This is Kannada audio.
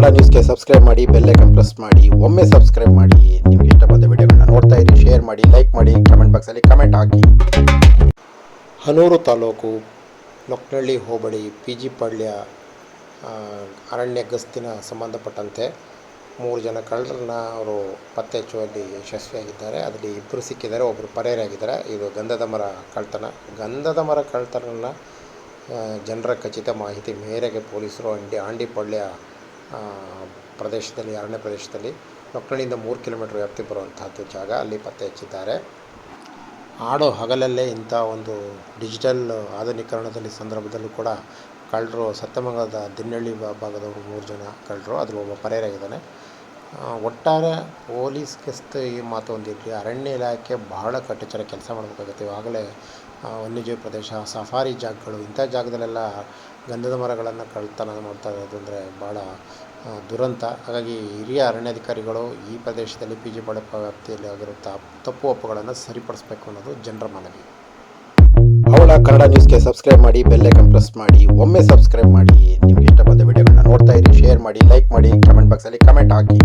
ಕನ್ನಡ ನ್ಯೂಸ್ಗೆ ಸಬ್ಸ್ಕ್ರೈಬ್ ಮಾಡಿ ಬೆಲ್ಲೈಕನ್ ಪ್ರೆಸ್ ಮಾಡಿ, ಒಮ್ಮೆ ಸಬ್ಸ್ಕ್ರೈಬ್ ಮಾಡಿ. ನಿಮಗೆ ಇಷ್ಟ ಬಂದ ವಿಡಿಯೋಗಳನ್ನ ನೋಡ್ತಾ ಇರಿ, ಶೇರ್ ಮಾಡಿ, ಲೈಕ್ ಮಾಡಿ ಕಮೆಂಟ್ ಬಾಕ್ಸಲ್ಲಿ ಕಮೆಂಟ್ ಹಾಕಿ. ಹನೂರು ತಾಲೂಕು ಲೊಕ್ನಳ್ಳಿ ಹೋಬಳಿ ಪಿ ಜಿ ಪಾಳ್ಯ ಅರಣ್ಯ ಗಸ್ತಿನ ಸಂಬಂಧಪಟ್ಟಂತೆ ಮೂರು ಜನ ಕಳ್ಳರನ್ನ ಅವರು ಪತ್ತೆ ಹಚ್ಚುವಲ್ಲಿ ಯಶಸ್ವಿಯಾಗಿದ್ದಾರೆ. ಅದರಲ್ಲಿ ಇಬ್ಬರು ಸಿಕ್ಕಿದ್ದಾರೆ ಒಬ್ಬರು ಪರೇರಾಗಿದ್ದಾರೆ. ಇದು ಗಂಧದ ಮರ ಕಳ್ತನ ಗಂಧದ ಮರ ಕಳ್ತನನ ಜನರ ಖಚಿತ ಮಾಹಿತಿ ಮೇರೆಗೆ ಪೊಲೀಸರು ಅಂಡಿ ಆಂಡಿಪಳ್ಯ ಪ್ರದೇಶದಲ್ಲಿ ಅರಣ್ಯ ಪ್ರದೇಶದಲ್ಲಿ ಮಕ್ಕಳಿಂದ ಮೂರು ಕಿಲೋಮೀಟ್ರ್ ವ್ಯಾಪ್ತಿ ಬರುವಂಥದ್ದು ಜಾಗ ಅಲ್ಲಿ ಪತ್ತೆ ಹಚ್ಚಿದ್ದಾರೆ. ಆಡೋ ಹಗಲಲ್ಲೇ ಇಂಥ ಒಂದು ಡಿಜಿಟಲ್ ಆಧುನೀಕರಣದಲ್ಲಿ ಸಂದರ್ಭದಲ್ಲೂ ಕೂಡ ಕಳ್ಳರು ಸತ್ಯಮಂಗಲದ ದಿನ್ನಳ್ಳಿ ಭಾಗದವರು ಮೂರು ಜನ ಕಳ್ಳರು ಅದರಲ್ಲಿ ಒಬ್ಬ ಪರೇರಾಗಿದ್ದಾನೆ ಆ, ಒಟ್ಟಾರೆ ಪೊಲೀಸ್ ಗಸ್ತು ಈ ಮಾತು ಒಂದಿರಲಿ ಅರಣ್ಯ ಇಲಾಖೆ ಬಹಳ ಕಟ್ಟೆಚ್ಚರ ಕೆಲಸ ಮಾಡಬೇಕಾಗುತ್ತೆ. ಆಗಲೇ ವನ್ಯಜೀವಿ ಪ್ರದೇಶ, ಸಫಾರಿ ಜಾಗಗಳು ಇಂಥ ಜಾಗದಲ್ಲೆಲ್ಲ ಗಂಧದ ಮರಗಳನ್ನು ಕಳ್ಳತನ ಮಾಡ್ತಾ ಇರೋದು ಅಂದರೆ ಭಾಳ ದುರಂತ. ಹಾಗಾಗಿ ಹಿರಿಯ ಅರಣ್ಯಾಧಿಕಾರಿಗಳು ಈ ಪ್ರದೇಶದಲ್ಲಿ ಪಿ ಜಿ ಬಡಪ ವ್ಯಾಪ್ತಿಯಲ್ಲಿ ಆಗಿರುವಂಥ ತಪ್ಪು ಒಪ್ಪುಗಳನ್ನು ಸರಿಪಡಿಸಬೇಕು ಅನ್ನೋದು ಜನರ ಮನವಿ. ಅವಳ ಕನ್ನಡ ನ್ಯೂಸ್ಗೆ ಸಬ್ಸ್ಕ್ರೈಬ್ ಮಾಡಿ ಬೆಲ್ಲೈಕನ್ ಪ್ರೆಸ್ ಮಾಡಿ, ಒಮ್ಮೆ ಸಬ್ಸ್ಕ್ರೈಬ್ ಮಾಡಿ. ನಿಮಗೆ ಮಾಡಿ ಲೈಕ್ ಮಾಡಿ ಕಮೆಂಟ್ ಬಾಕ್ಸಲ್ಲಿ ಕಮೆಂಟ್ ಹಾಕಿ